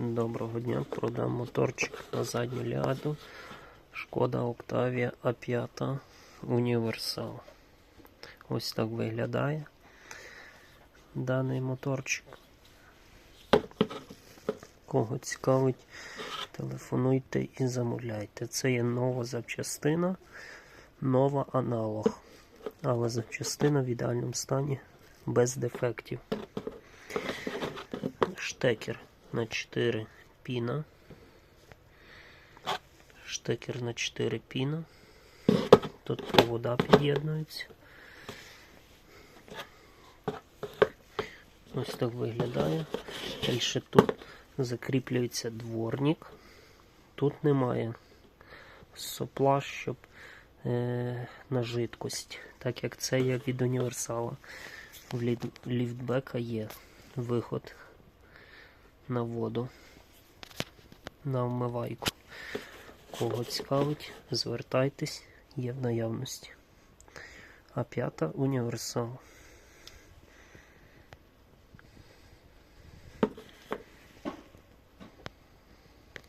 Доброго дня, продам моторчик на задню ляду. Шкода Octavia A5 Універсал. Ось так виглядає даний моторчик. Кого цікавить, телефонуйте і замовляйте. Це є нова запчастина, нова аналог. Але запчастина в ідеальному стані без дефектів штекер на 4 піна. Штекер на 4 піна. Тут провода під'єднуються. Ось так виглядає. Далі тут закріплюється дворник. Тут немає сопла, щоб е, на жидкость, так як це є від універсала. В ліфтбека є виход на воду, на вмивайку. Кого цікавить, звертайтесь, є в наявності. А п'ята універсал.